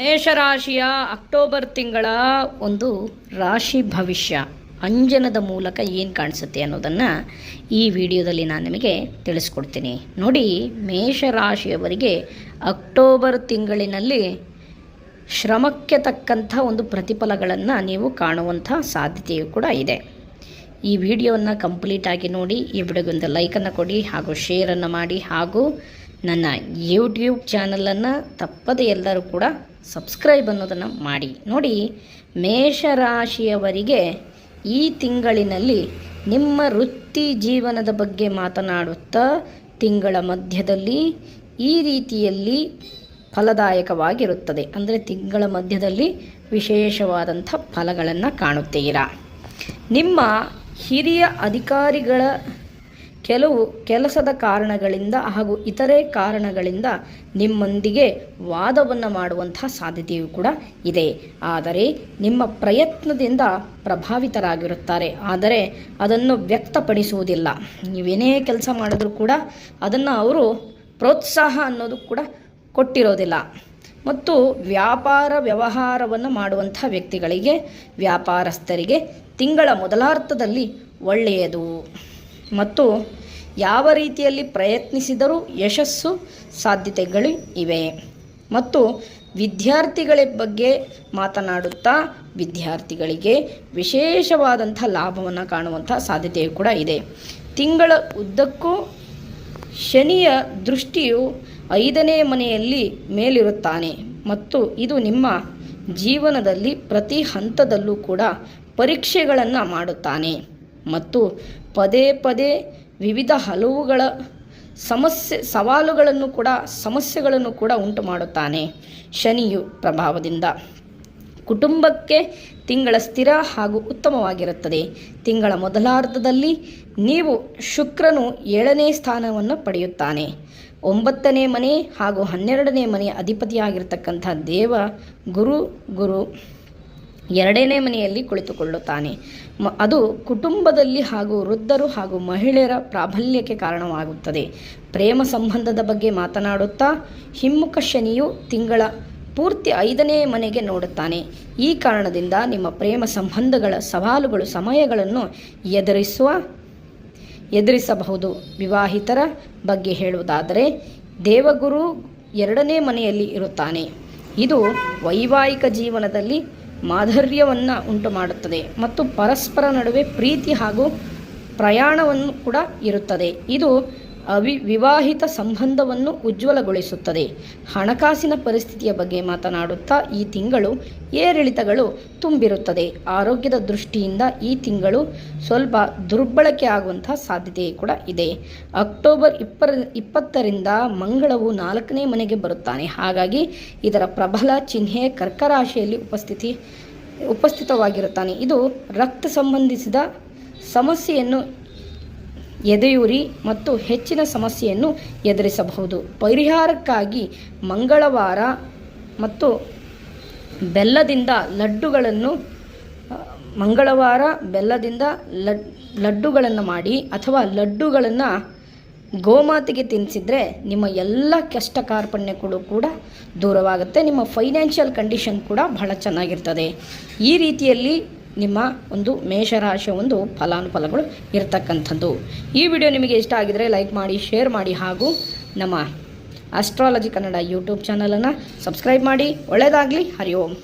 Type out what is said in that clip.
ಮೇಷರಾಶಿಯ October ತಿಂಗಳ ಒಂದು ರಾಶಿ ಭವಿಷ್ಯ. ಅಂಜನದ ಮೂಲಕ ಏನು ಕಾಣಿಸುತ್ತೆ ಅನ್ನೋದನ್ನು ಈ ವಿಡಿಯೋದಲ್ಲಿ ನಾನು ನಿಮಗೆ ತಿಳಿಸ್ಕೊಡ್ತೀನಿ. ನೋಡಿ, ಮೇಷರಾಶಿಯವರಿಗೆ ಅಕ್ಟೋಬರ್ ತಿಂಗಳಿನಲ್ಲಿ ಶ್ರಮಕ್ಕೆ ತಕ್ಕಂಥ ಒಂದು ಪ್ರತಿಫಲಗಳನ್ನು ನೀವು ಕಾಣುವಂಥ ಸಾಧ್ಯತೆಯೂ ಕೂಡ ಇದೆ. ಈ ವಿಡಿಯೋವನ್ನು ಕಂಪ್ಲೀಟಾಗಿ ನೋಡಿ, ಈ ವಿಡಿಯೋಗೆ ಒಂದು ಲೈಕನ್ನು ಕೊಡಿ ಹಾಗೂ ಶೇರನ್ನು ಮಾಡಿ ಹಾಗೂ ನನ್ನ ಯೂಟ್ಯೂಬ್ ಚಾನಲನ್ನು ತಪ್ಪದೆ ಎಲ್ಲರೂ ಕೂಡ ಸಬ್ಸ್ಕ್ರೈಬ್ ಅನ್ನೋದನ್ನು ಮಾಡಿ. ನೋಡಿ, ಮೇಷರಾಶಿಯವರಿಗೆ ಈ ತಿಂಗಳಿನಲ್ಲಿ ನಿಮ್ಮ ವೃತ್ತಿ ಜೀವನದ ಬಗ್ಗೆ ಮಾತನಾಡುತ್ತಾ ತಿಂಗಳ ಮಧ್ಯದಲ್ಲಿ ಈ ರೀತಿಯಲ್ಲಿ ಫಲದಾಯಕವಾಗಿರುತ್ತದೆ. ಅಂದರೆ ತಿಂಗಳ ಮಧ್ಯದಲ್ಲಿ ವಿಶೇಷವಾದಂಥ ಫಲಗಳನ್ನು ಕಾಣುತ್ತೀರಾ. ನಿಮ್ಮ ಹಿರಿಯ ಅಧಿಕಾರಿಗಳ ಕೆಲವು ಕೆಲಸದ ಕಾರಣಗಳಿಂದ ಹಾಗೂ ಇತರೆ ಕಾರಣಗಳಿಂದ ನಿಮ್ಮೊಂದಿಗೆ ವಾದವನ್ನು ಮಾಡುವಂತಹ ಸಾಧ್ಯತೆಯೂ ಕೂಡ ಇದೆ. ಆದರೆ ನಿಮ್ಮ ಪ್ರಯತ್ನದಿಂದ ಪ್ರಭಾವಿತರಾಗಿರುತ್ತಾರೆ. ಆದರೆ ಅದನ್ನು ವ್ಯಕ್ತಪಡಿಸುವುದಿಲ್ಲ. ನೀವೇನೇ ಕೆಲಸ ಮಾಡಿದ್ರೂ ಕೂಡ ಅದನ್ನು ಅವರು ಪ್ರೋತ್ಸಾಹ ಅನ್ನೋದು ಕೂಡ ಕೊಟ್ಟಿರೋದಿಲ್ಲ. ಮತ್ತು ವ್ಯಾಪಾರ ವ್ಯವಹಾರವನ್ನು ಮಾಡುವಂಥ ವ್ಯಕ್ತಿಗಳಿಗೆ ವ್ಯಾಪಾರಸ್ಥರಿಗೆ ತಿಂಗಳ ಮೊದಲಾರ್ಥದಲ್ಲಿ ಒಳ್ಳೆಯದು. ಮತ್ತು ಯಾವ ರೀತಿಯಲ್ಲಿ ಪ್ರಯತ್ನಿಸಿದರೂ ಯಶಸ್ಸು ಸಾಧ್ಯತೆಗಳು ಇವೆ. ಮತ್ತು ವಿದ್ಯಾರ್ಥಿಗಳ ಬಗ್ಗೆ ಮಾತನಾಡುತ್ತಾ ವಿದ್ಯಾರ್ಥಿಗಳಿಗೆ ವಿಶೇಷವಾದಂಥ ಲಾಭವನ್ನು ಕಾಣುವಂಥ ಸಾಧ್ಯತೆಯು ಕೂಡ ಇದೆ. ತಿಂಗಳ ಉದ್ದಕ್ಕೂ ಶನಿಯ ದೃಷ್ಟಿಯು ಐದನೇ ಮನೆಯಲ್ಲಿ ಮೇಲಿರುತ್ತಾನೆ ಮತ್ತು ಇದು ನಿಮ್ಮ ಜೀವನದಲ್ಲಿ ಪ್ರತಿ ಹಂತದಲ್ಲೂ ಕೂಡ ಪರೀಕ್ಷೆಗಳನ್ನು ಮಾಡುತ್ತಾನೆ. ಮತ್ತು ಪದೇ ಪದೇ ವಿವಿಧ ಹಲವುಗಳ ಸಮಸ್ಯೆ, ಸವಾಲುಗಳನ್ನು ಕೂಡ, ಸಮಸ್ಯೆಗಳನ್ನು ಕೂಡ ಉಂಟು ಮಾಡುತ್ತಾನೆ ಶನಿಯು ಪ್ರಭಾವದಿಂದ. ಕುಟುಂಬಕ್ಕೆ ತಿಂಗಳ ಸ್ಥಿರ ಹಾಗೂ ಉತ್ತಮವಾಗಿರುತ್ತದೆ. ತಿಂಗಳ ಮೊದಲಾರ್ಧದಲ್ಲಿ ನೀವು ಶುಕ್ರನು ಏಳನೇ ಸ್ಥಾನವನ್ನು ಪಡೆಯುತ್ತಾನೆ. ಒಂಬತ್ತನೇ ಮನೆ ಹಾಗೂ ಹನ್ನೆರಡನೇ ಮನೆಯ ಅಧಿಪತಿಯಾಗಿರ್ತಕ್ಕಂಥ ದೇವ ಗುರು ಗುರು ಎರಡನೇ ಮನೆಯಲ್ಲಿ ಕುಳಿತುಕೊಳ್ಳುತ್ತಾನೆ. ಮ, ಅದು ಕುಟುಂಬದಲ್ಲಿ ಹಾಗೂ ವೃದ್ಧರು ಹಾಗೂ ಮಹಿಳೆಯರ ಪ್ರಾಬಲ್ಯಕ್ಕೆ ಕಾರಣವಾಗುತ್ತದೆ. ಪ್ರೇಮ ಸಂಬಂಧದ ಬಗ್ಗೆ ಮಾತನಾಡುತ್ತಾ ಹಿಮ್ಮುಖ ಶನಿಯು ತಿಂಗಳ ಪೂರ್ತಿ ಐದನೇ ಮನೆಗೆ ನೋಡುತ್ತಾನೆ. ಈ ಕಾರಣದಿಂದ ನಿಮ್ಮ ಪ್ರೇಮ ಸಂಬಂಧಗಳ ಸವಾಲುಗಳು ಸಮಯಗಳನ್ನು ಎದುರಿಸುವ, ಎದುರಿಸಬಹುದು. ವಿವಾಹಿತರ ಬಗ್ಗೆ ಹೇಳುವುದಾದರೆ, ದೇವಗುರು ಎರಡನೇ ಮನೆಯಲ್ಲಿ ಇರುತ್ತಾನೆ. ಇದು ವೈವಾಹಿಕ ಜೀವನದಲ್ಲಿ ಮಾಧುರ್ಯವನ್ನು ಉಂಟು ಮಾಡುತ್ತದೆ ಮತ್ತು ಪರಸ್ಪರ ನಡುವೆ ಪ್ರೀತಿ ಹಾಗೂ ಪ್ರಯಾಣವನ್ನು ಕೂಡ ಇರುತ್ತದೆ. ಇದು ಅವಿ ವಿವಾಹಿತ ಸಂಬಂಧವನ್ನು ಉಜ್ವಲಗೊಳಿಸುತ್ತದೆ. ಹಣಕಾಸಿನ ಪರಿಸ್ಥಿತಿಯ ಬಗ್ಗೆ ಮಾತನಾಡುತ್ತಾ ಈ ತಿಂಗಳು ಏರಿಳಿತಗಳು ತುಂಬಿರುತ್ತದೆ. ಆರೋಗ್ಯದ ದೃಷ್ಟಿಯಿಂದ ಈ ತಿಂಗಳು ಸ್ವಲ್ಪ ದುರ್ಬಳಕೆ ಆಗುವಂತಹ ಸಾಧ್ಯತೆ ಕೂಡ ಇದೆ. ಅಕ್ಟೋಬರ್ ಇಪ್ಪರ, ಇಪ್ಪತ್ತರಿಂದ ಮಂಗಳವು ನಾಲ್ಕನೇ ಮನೆಗೆ ಬರುತ್ತಾನೆ. ಹಾಗಾಗಿ ಇದರ ಪ್ರಬಲ ಚಿಹ್ನೆ ಕರ್ಕರಾಶಿಯಲ್ಲಿ ಉಪಸ್ಥಿತಿ, ಉಪಸ್ಥಿತವಾಗಿರುತ್ತಾನೆ. ಇದು ರಕ್ತ ಸಂಬಂಧಿಸಿದ ಸಮಸ್ಯೆಯನ್ನು ಎದೆಯುರಿ ಮತ್ತು ಹೆಚ್ಚಿನ ಸಮಸ್ಯೆಯನ್ನು ಎದುರಿಸಬಹುದು. ಪರಿಹಾರಕ್ಕಾಗಿ ಮಂಗಳವಾರ ಮತ್ತು ಬೆಲ್ಲದಿಂದ ಲಡ್ಡುಗಳನ್ನು, ಮಂಗಳವಾರ ಬೆಲ್ಲದಿಂದ ಲಡ್, ಲಡ್ಡುಗಳನ್ನು ಮಾಡಿ ಅಥವಾ ಲಡ್ಡುಗಳನ್ನು ಗೋಮಾತೆಗೆ ತಿನ್ನಿಸಿದರೆ ನಿಮ್ಮ ಎಲ್ಲ ಕಷ್ಟ ಕಾರ್ಪಣ್ಯಗಳು ಕೂಡ ದೂರವಾಗುತ್ತೆ. ನಿಮ್ಮ ಫೈನಾನ್ಷಿಯಲ್ ಕಂಡೀಷನ್ ಕೂಡ ಬಹಳ ಚೆನ್ನಾಗಿರ್ತದೆ. ಈ ರೀತಿಯಲ್ಲಿ ನಿಮ್ಮ ಒಂದು ಮೇಷರಾಶಿಯ ಒಂದು ಫಲಾನುಫಲಗಳು ಇರತಕ್ಕಂಥದ್ದು. ಈ ವಿಡಿಯೋ ನಿಮಗೆ ಇಷ್ಟ ಆಗಿದರೆ ಲೈಕ್ ಮಾಡಿ, ಶೇರ್ ಮಾಡಿ ಹಾಗೂ ನಮ್ಮ ಅಸ್ಟ್ರಾಲಜಿ ಕನ್ನಡ ಯೂಟ್ಯೂಬ್ ಚಾನಲನ್ನು ಸಬ್ಸ್ಕ್ರೈಬ್ ಮಾಡಿ. ಒಳ್ಳೆಯದಾಗಲಿ ಹರಿ ಓಂ.